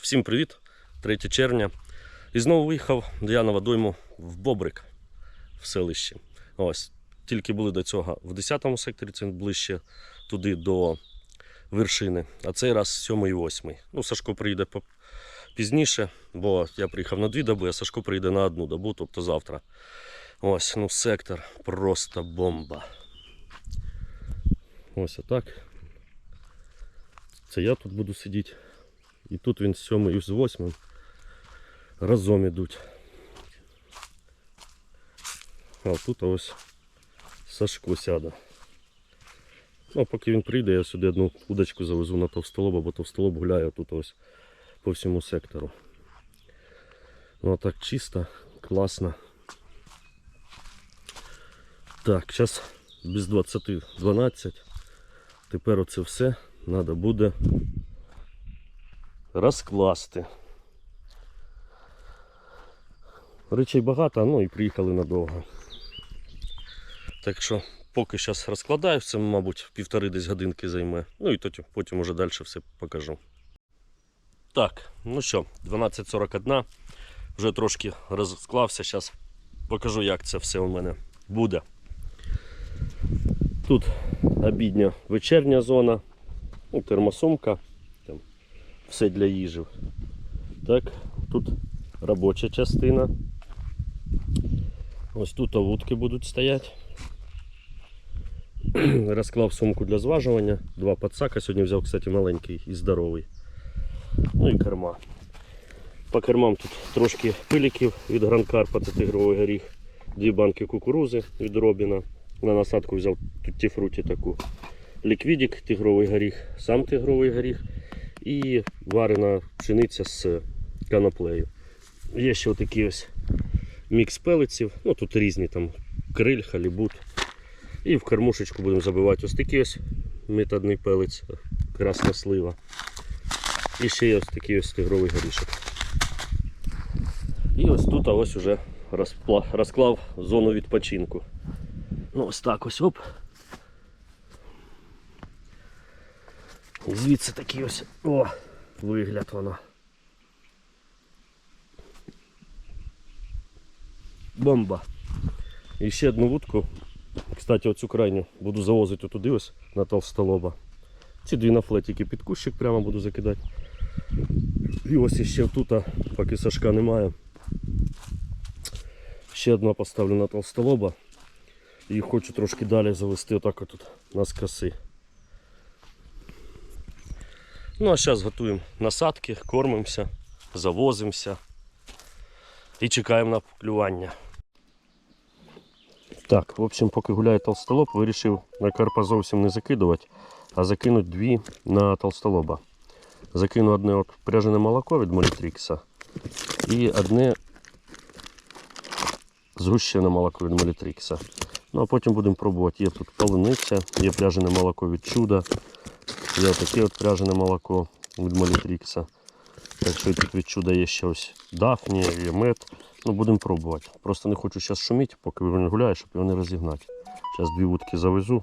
Всім привіт! 3 червня. І знову виїхав я на водойму в Бобрик в селищі. Ось. Тільки були до цього в 10 секторі, це ближче туди до вершини. А цей раз 7 і 8. Ну, Сашко приїде пізніше, бо я приїхав на дві доби, а Сашко приїде на одну добу, тобто завтра. Ось, ну сектор просто бомба. Ось отак. Це я тут буду сидіти. І тут він з сьомий і з восьмим разом ідуть. А тут ось Сашко сяде. Ну, поки він прийде, я сюди одну удочку завезу на товстолоба, бо товстолоб гуляє тут ось по всьому сектору. Ну а так чисто, класно. Так, зараз без 20 12. Тепер оце все треба буде розкласти. Речей багато, ну і приїхали надовго. Так що поки зараз розкладаю, це, мабуть, півтори десь годинки займе. Ну і тоді, потім уже далі все покажу. Так, ну що, 12.41. Вже трошки розклався. Зараз покажу, як це все у мене буде. Тут обідня вечерня зона, ну, термосумка, все для їжі. Так, тут робоча частина. Ось тут вудки будуть стояти. Розклав сумку для зважування, два подсака. Сьогодні взяв, кстати, маленький і здоровий. Ну і керма. По кермам тут трошки пиліків від Гранкарпа, це тигровий горіх, дві банки кукурузи від Робіна. На насадку взяв тут фруті таку. Ліквідік, тигровий горіх, сам тигровий горіх і варена пшениця з каноплею. Є ще отакі ось мікс пелиців, ну тут різні там криль, халібут. І в кормушечку будемо забивати ось такий ось методний пелець, красна слива. І ще є ось такий ось тигровий горішок. І ось тут ось уже розклав зону відпочинку. Ну ось так ось оп. Звідси такий ось о, вигляд воно. Бомба. І ще одну вудку. Кстати, оцю крайню буду завозити туди ось на толстолоба. Ці дві на флетики під кущик прямо буду закидати. І ось іще тут, поки Сашка немає. Ще одна поставлю на толстолоба. І хочу трошки далі завести отак отут на скоси. Ну а зараз готуємо насадки, кормимося, завозимося і чекаємо на клювання. Так, в общем, поки гуляє толстолоб, вирішив на карпа зовсім не закидувати, а закинути дві на толстолоба. Закину одне от пряжене молоко від Молітрікса і одне згущене молоко від Молітрікса. Ну а потім будемо пробувати. Є тут полуниця, є пряжене молоко від чуда, є таке от пряжене молоко від Молітрікса. Так що тут від чуда є ще ось дафні, є мед. Ну, будемо пробувати. Просто не хочу зараз шуміти, поки він гуляє, щоб його не розігнати. Зараз дві вудки завезу.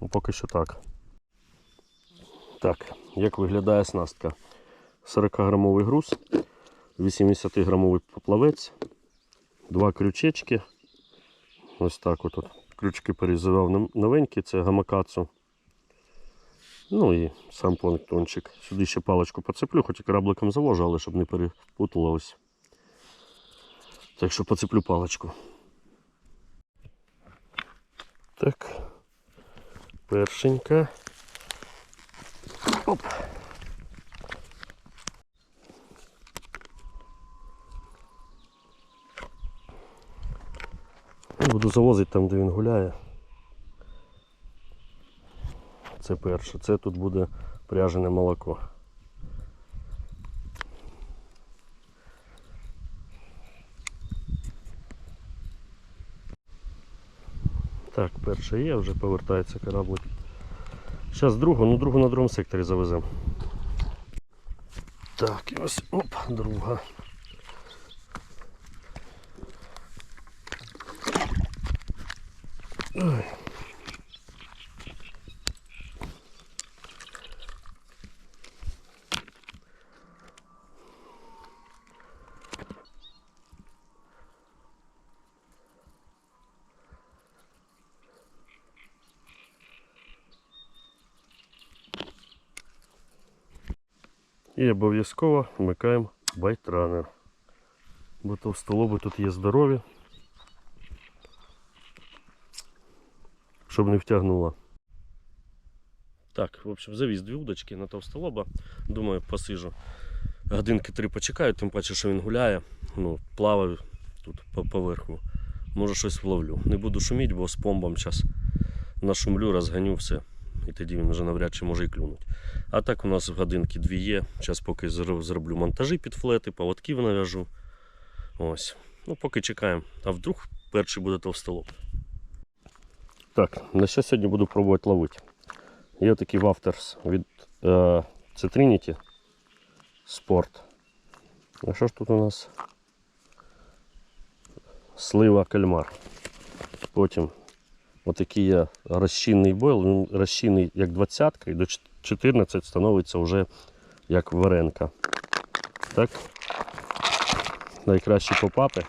Ну, поки що так. Так, як виглядає снастка? 40-грамовий груз, 80-грамовий поплавець, два крючечки. Ось так от. Крючки перезавав нов- новенькі, це гамакацу. Ну і сам планктончик. Сюди ще паличку поцеплю, хоч і корабликом завожу, але щоб не перепуталось. Так що поцеплю паличку. Так. Першенька. Оп. Буду завозити там, де він гуляє. Це перше. Це тут буде пряжене молоко. Так, перше є, вже повертається кораблик. Зараз другу, ну другу на другому секторі завеземо. Так, і ось оп, друга. І обов'язково вмикаємо байтранер. Бо товстолоби тут є здорові. Щоб не втягнуло. Так, в общем, завіз дві удочки на товстолоба. Думаю, посижу. Годинки три почекаю, тим паче, що він гуляє. Ну, плаваю тут по поверху. Може щось вловлю. Не буду шуміти, бо з помбом зараз нашумлю, розганю все. І тоді він вже навряд чи може і клюнуть. А так у нас годинки дві є. Зараз поки зроблю монтажі під флети, поводків нав'яжу. Ось. Ну, поки чекаємо. А вдруг перший буде товстолоб. Так, на що сьогодні буду пробувати ловити? Є такий вафтерс від е, це Trinity Sport. А що ж тут у нас? Слива кальмар. Потім отакий є розчинний бойл, він розчинний як 20 і до 14 становиться вже як варенка. Так. Найкращі попапи.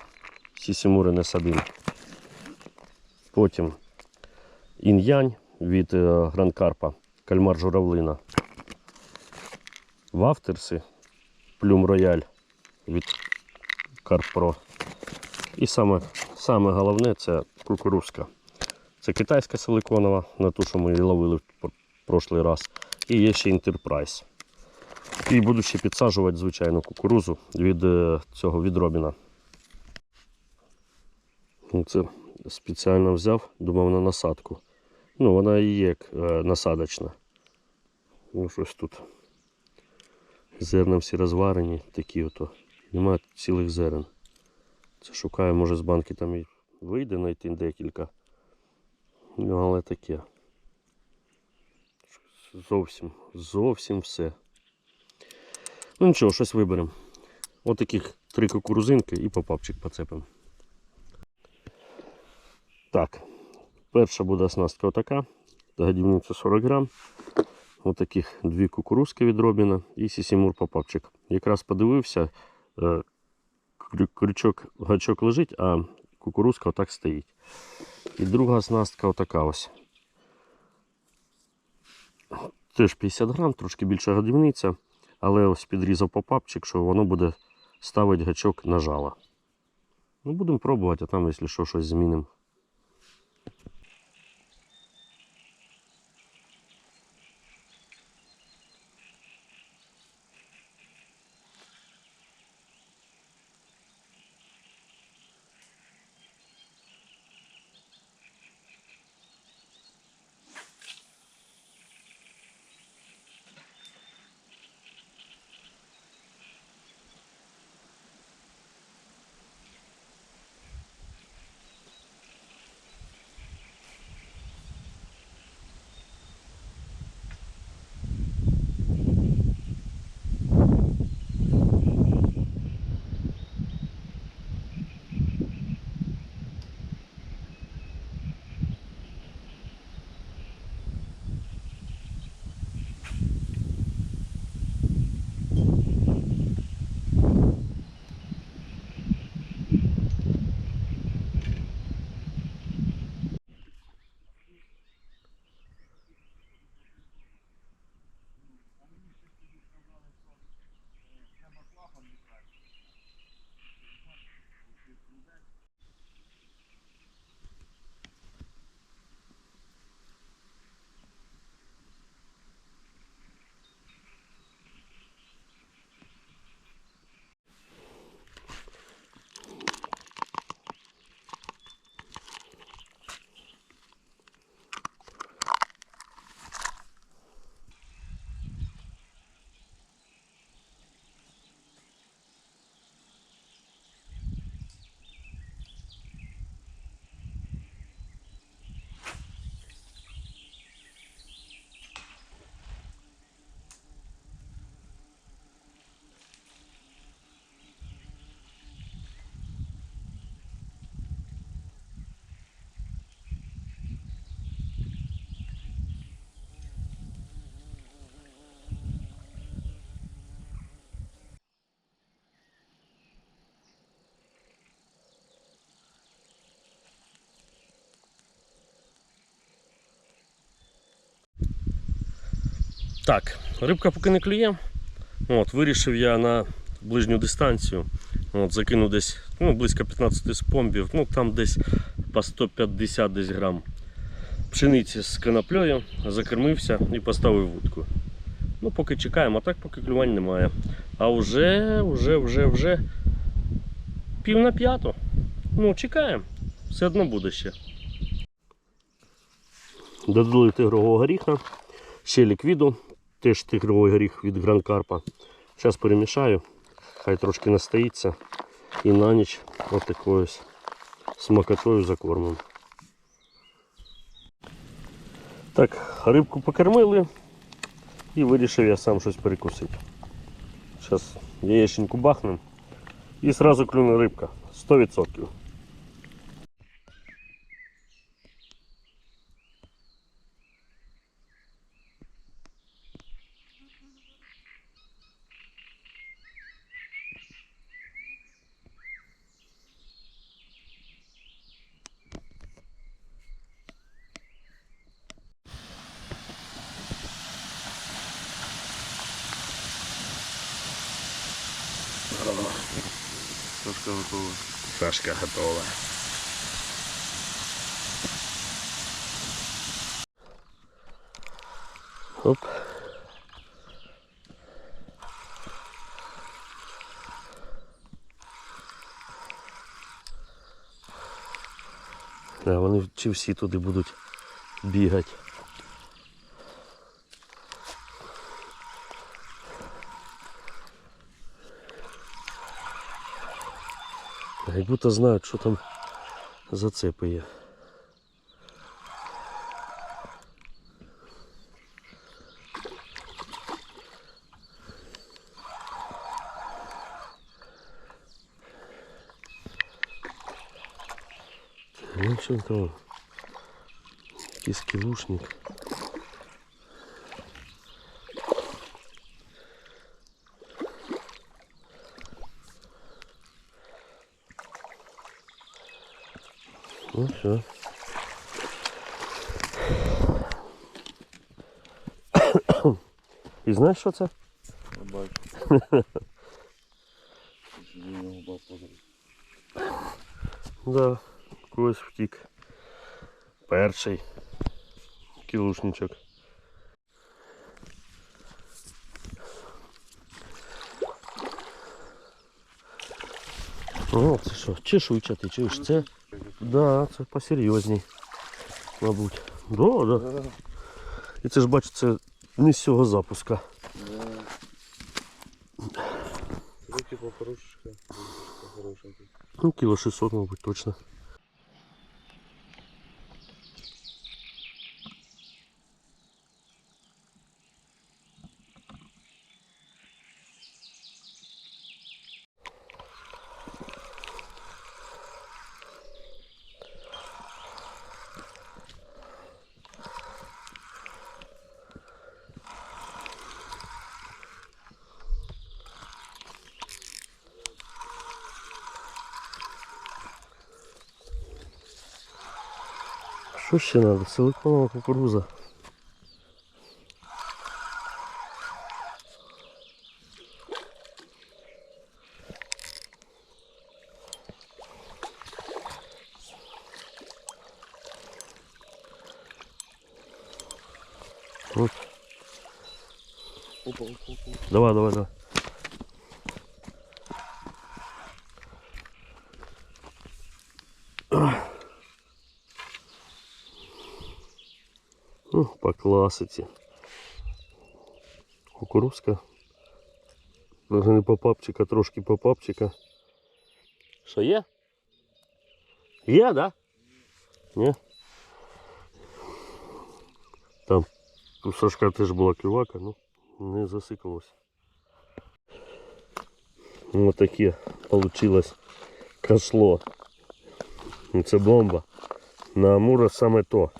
Сісімури не садин. Потім інь-янь від е, Гранкарпа, кальмар журавлина. Вафтерси, плюм рояль від Карпро. І саме, саме головне це кукурузка. Це китайська силиконова, на ту, що ми її ловили в прошлий раз. І є ще інтерпрайс. І буду ще підсаджувати, звичайно, кукурузу від е, цього від Робіна. Ну, Це спеціально взяв, думав на насадку. Ну, вона і є е, насадочна. Ну, щось тут. Зерна всі розварені, такі ото. Немає цілих зерен. Це шукаю, може з банки там і вийде знайти декілька. Ну, але таке. Зовсім, зовсім все. Ну нічого, щось виберемо. Ось таких три кукурузинки і попапчик поцепимо. Так, перша буде оснастка отака. Годівниця 40 грам. Ось таких дві кукурузки від Робіна і сісімур попапчик. Якраз подивився, е, крючок, гачок лежить, а кукурузка отак стоїть. І друга оснастка отака ось. Теж 50 грам, трошки більша годівниця, але ось підрізав попапчик, що воно буде ставити гачок на жало. Ну, будемо пробувати, а там, якщо що, щось змінимо. Так, рибка поки не клює. От, вирішив я на ближню дистанцію. От, закинув десь ну, близько 15 спомбів, ну там десь по 150 десь грам пшениці з коноплею, закормився і поставив вудку. Ну, поки чекаємо, а так поки клювань немає. А вже, вже, вже, вже пів на п'яту. Ну, чекаємо. Все одно буде ще. Додали тигрового горіха, ще ліквіду, теж тигровий горіх від Гранкарпа. Зараз перемішаю, хай трошки настоїться і на ніч от такою ось смакотою закормимо. Так, рибку покормили і вирішив я сам щось перекусити. Зараз яєченьку бахнем і одразу клюне рибка 100%. Трошка готова. Шашка готова. Оп. Да, вони чи всі туди будуть бігати. Як будто знають, що там зацепи є. Ну, що там? Ну все. І знаєш, що це? Я бачу. Да, когось втік. Перший кілушничок. О, це що, чешуйчатий, чуєш, це? Да, це посерйозній, мабуть. Да, да. Да, І це ж бачиться не з цього запуска. да. Руки попорушечка. Хорошенький. Ну, кіло 600, мабуть, точно. Що ще треба? Силиконова кукуруза. От. Опа, опа, опа. Давай, давай, давай. Класиці. Кукурузка. Даже не по папчика, трошки по папчика. Що є? Є, да? Ні? Там у Сашка теж була клювака, ну не засикалось. Ось таке получилось кошло. Це бомба. На Амура саме то.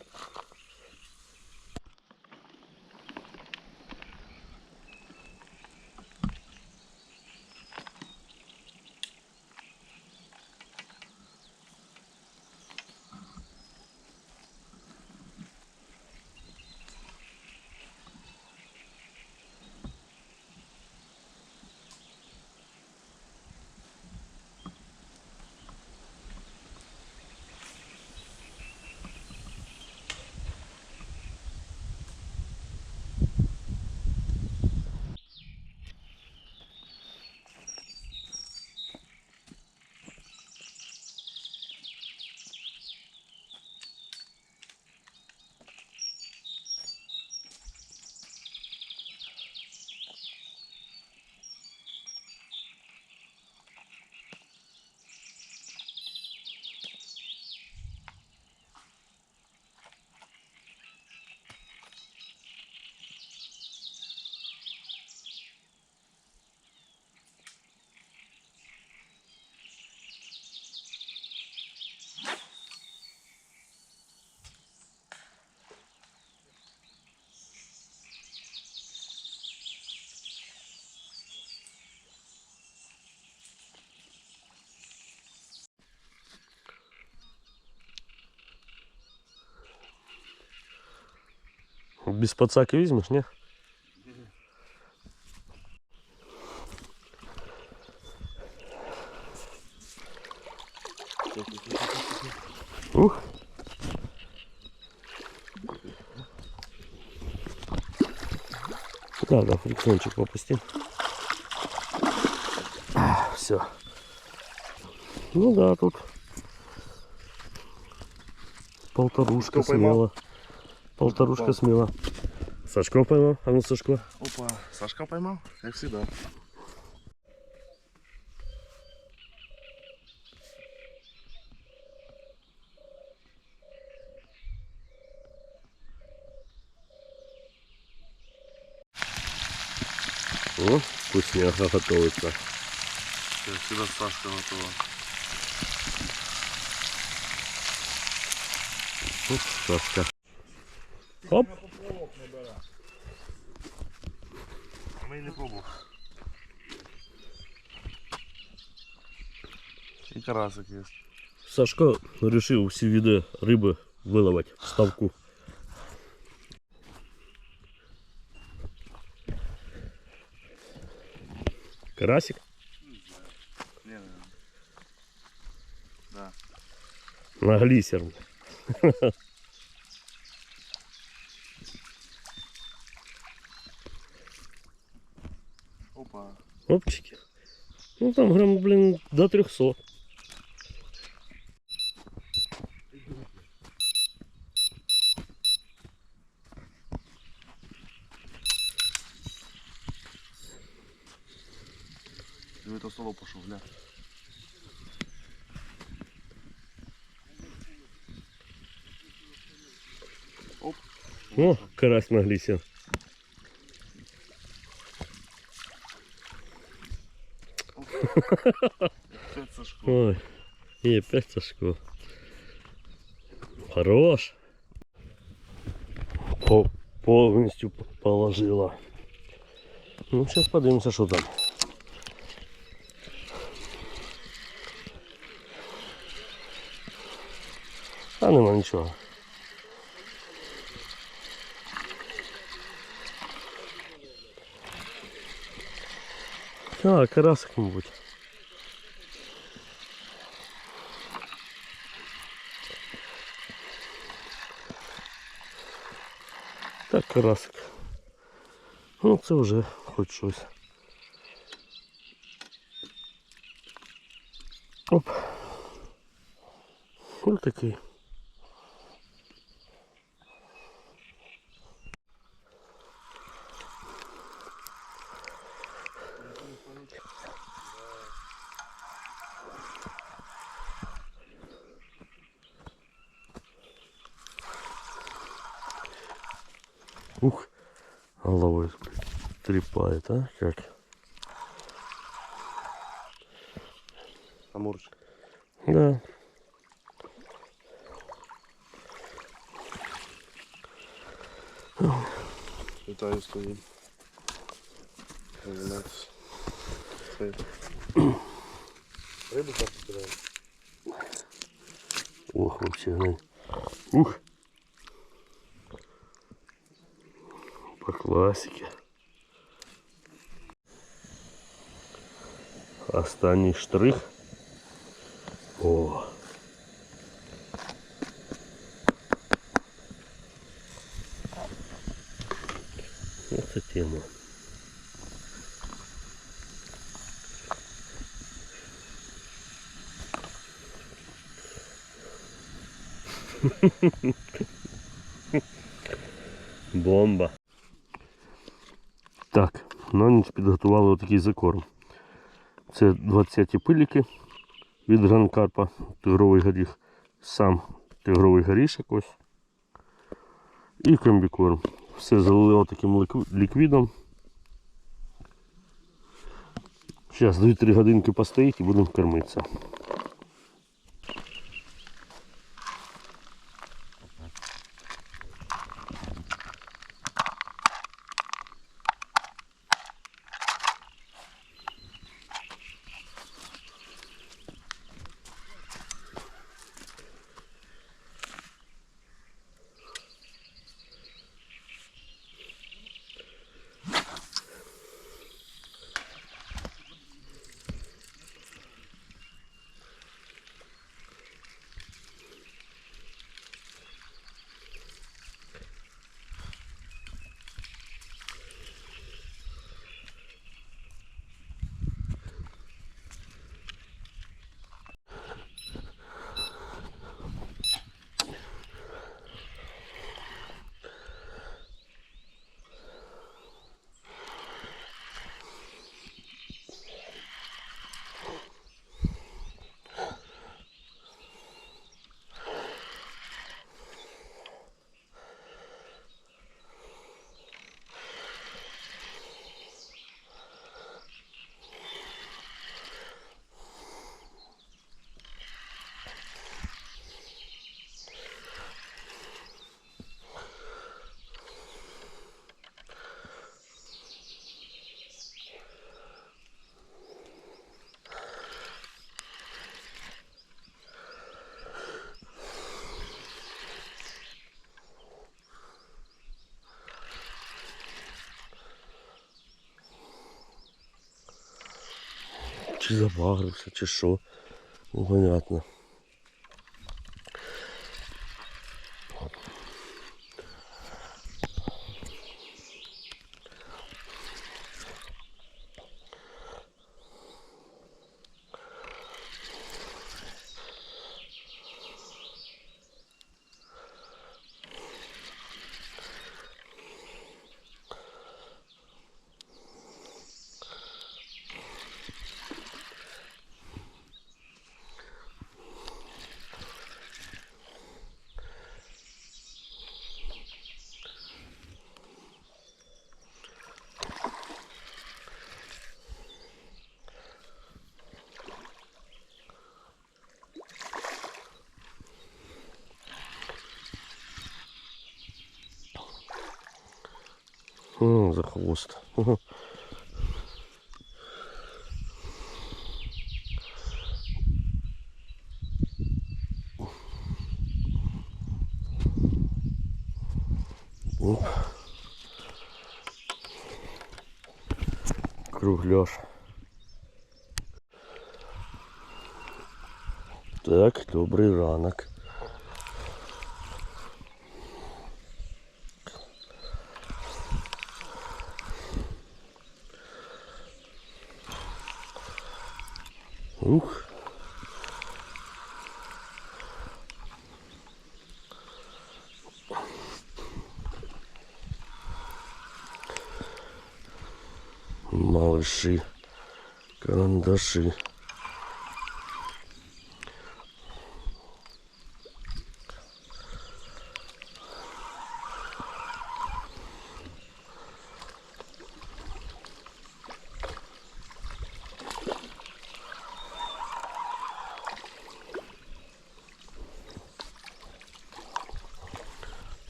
Без пацаки візьмеш, ні? Ух. Да, да, фрикциончик попусти. Все. Ну да, тут полторушка Кто поймал? Полторушка попал? смело. Сашко поймал. А ну, Сашко. Опа, Сашка поймал, как всегда. О, вкусняха готовится. Как всегда Сашка готова. Тут Сашка. Оп. Ми не пробував. І карасик є. Сашко решил всі види риби виловити в ставку. Карасик? Не, не. Да. На глисер. Ну там грамм, блин, до 300. Диви, то соло пішов, гля. Оп. О, карась на Ой, и опять Сашко. Хорош. По, повністю положила. Ну, сейчас подивимося, що там. А нема нічого. А, карасик, мабуть. Карасик. Ну, це вже хоч щось. Оп. Ось такий. трепает, а? Как? Амурчик. Да. Вітаю стоїть. Займайтесь. Це. Рибу так кидаємо. Ох, вообще, глянь. Ух. По классике. Останній штрих. О. Это тема. Бомба. Так, на ніч підготували отакий закорм. Це 20 пиліки від гранкарпа, тигровий горіх, сам тигровий горішок ось. І комбікорм. Все залило таким ліквідом. Зараз 2-3 годинки постоїть і будемо кормитися. Чи забагрився, чи що. Непонятно. М, за хвост. Оп. Кругляш. Так, добрий ранок. 吃。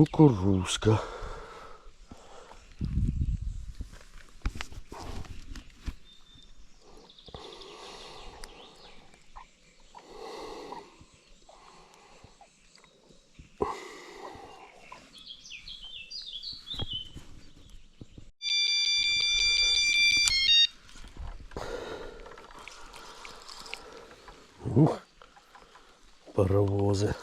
Кукурузка. Ух, паровозы.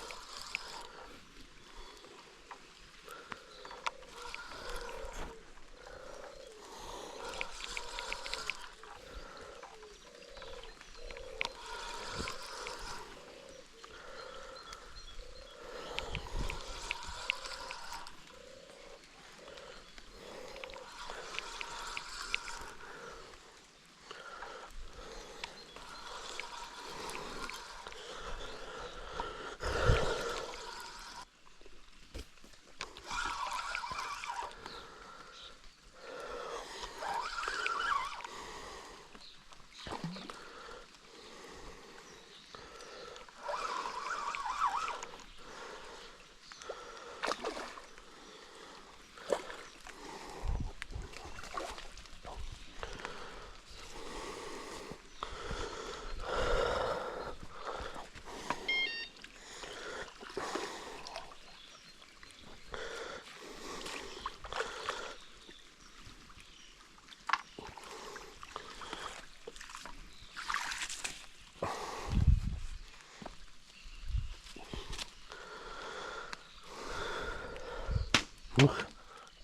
Ух,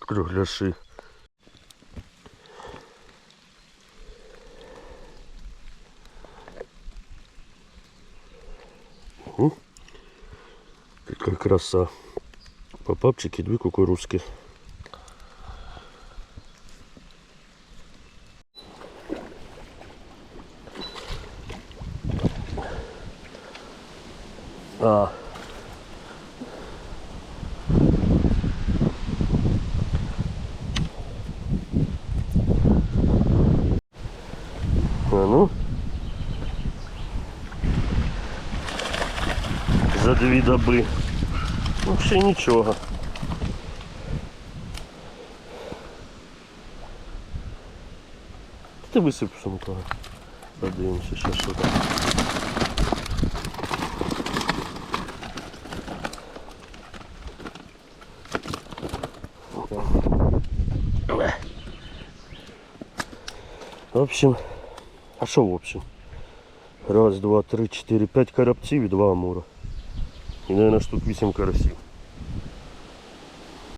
кругляши. Ух, Какая краса. Попапчики, две кукурузки. А дві доби. Ну ще нічого. Ти висип сумкою. Подивимося, ще що там. В общем, а що в общем? Раз, два, три, чотири, п'ять коробців і два амура. І, наверное, штук 8 карасів.